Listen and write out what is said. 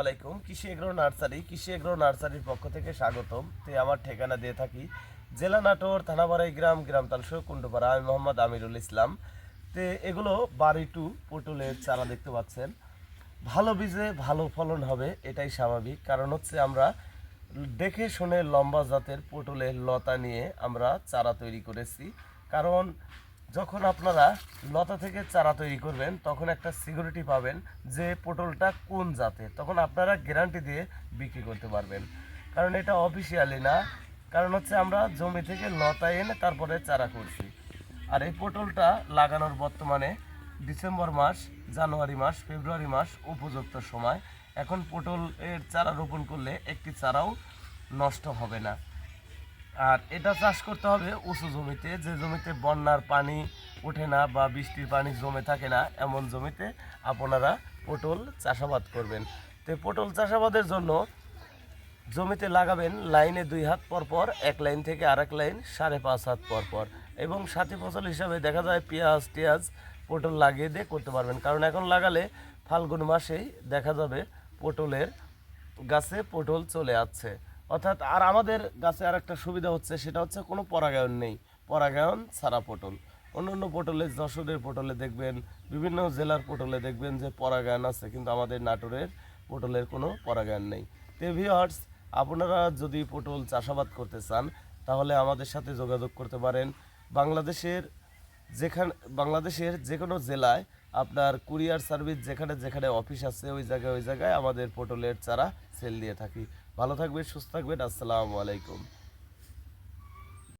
আলাইকুম। কৃষি agro nursery, কৃষি এগ্রো নার্সারির পক্ষ থেকে স্বাগতম। তে আমার ঠিকানা দিয়ে থাকি জেলা নাটোর, থানাবাড়াই গ্রাম গ্রাম তালসো কুণ্ডপাড়া। আমি মোহাম্মদ আমিরুল ইসলাম। তে এগুলো বাড়ি টু পটলের চারা দেখতে পাচ্ছেন। ভালো বীজে ভালো ফলন হবে, এটাই স্বাভাবিক। কারণ হচ্ছে আমরা দেখে শুনে লম্বা জাতের পটলের লতা নিয়ে আমরা চারা তৈরি করেছি। কারণ যখন আপনারা লতা থেকে চারা তৈরি করবেন, তখন একটা সিকিউরিটি পাবেন যে পটলটা কোন জাতের তখন আপনারা গ্যারান্টি দিয়ে বিক্রি করতে পারবেন। কারণ এটা অফিসিয়ালি না। কারণ হচ্ছে আমরা জমি থেকে লতা এনে তারপরে চারা করছি। আর এই পটলটা লাগানোর বর্তমানে ডিসেম্বর মাস, জানুয়ারি মাস, ফেব্রুয়ারি মাস উপযুক্ত সময়। এখন পটল এর চারা রোপণ করলে একটি চারাও নষ্ট হবে না। আর এটা চাষ করতে হবে উঁচু জমিতে। যে জমিতে বন্যার পানি ওঠে না বা বৃষ্টির পানি জমে থাকে না, এমন জমিতে আপনারা পটল চাষাবাদ করবেন। তো পটল চাষাবাদের জন্য জমিতে লাগাবেন লাইনে দুই হাত পর পর, এক লাইন থেকে আরেক লাইন, সাড়ে পাঁচ হাত পর পর। এবং সাথী ফসল হিসাবে দেখা যায় পেঁয়াজ, টিয়াজ পটল লাগিয়ে দিয়ে করতে পারবেন। কারণ এখন লাগালে ফাল্গুন মাসেই দেখা যাবে পটলের গাছে পটল চলে আসছে। অর্থাৎ আর আমাদের গাছে আর একটা সুবিধা হচ্ছে, সেটা হচ্ছে কোনো পরাগায়ন নেই। পরাগায়ন ছাড়া পটল। অন্যান্য পটলে, যশোরের পটলে দেখবেন, বিভিন্ন জেলার পটলে দেখবেন যে পরাগায়ন আছে, কিন্তু আমাদের নাটোরের পটলের কোনো পরাগায়ন নেই। তো ভিওয়ার্স আপনারা যদি পটল চাষাবাদ করতে চান, তাহলে আমাদের সাথে যোগাযোগ করতে পারেন। বাংলাদেশের যেখানে বাংলাদেশের যে কোনো জেলায় আপনার কুরিয়ার সার্ভিস যেখানে যেখানে অফিস আছে, ওই জায়গায় ওই জায়গায় আমাদের পটলের চারা সেল দিয়ে থাকি। ভালো থাকবেন, সুস্থ থাকবেন, আসসালামু আলাইকুম।